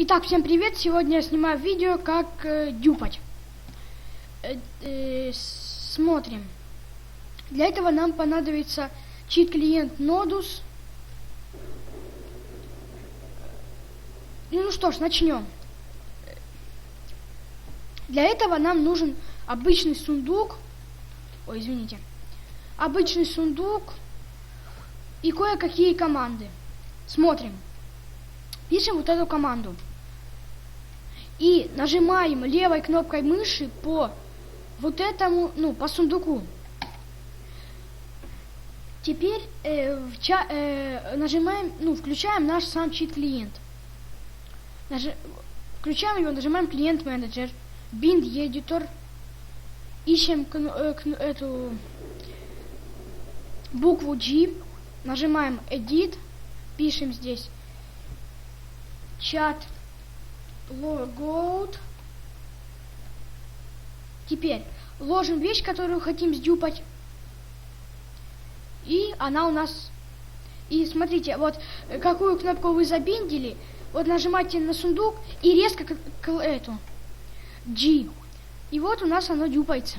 Итак, всем привет! Сегодня я снимаю видео, как э, дюпать. Э, э, смотрим. Для этого нам понадобится чит-клиент Nodus. Ну что ж, начнем. Для этого нам нужен обычный сундук. Ой, извините. Обычный сундук и кое-какие команды. Смотрим. Пишем вот эту команду. И нажимаем левой кнопкой мыши по вот этому, ну, по сундуку. Теперь э, в ча э, нажимаем, ну, включаем наш сам чит-клиент. Нажи включаем его, нажимаем клиент-менеджер, bind editor, ищем э, эту букву G, нажимаем edit, пишем здесь чат logout. Теперь ложим вещь, которую хотим сдюпать. И она у нас... И смотрите, вот какую кнопку вы забиндили, вот нажимаете на сундук и резко к, к эту G. И вот у нас оно дюпается.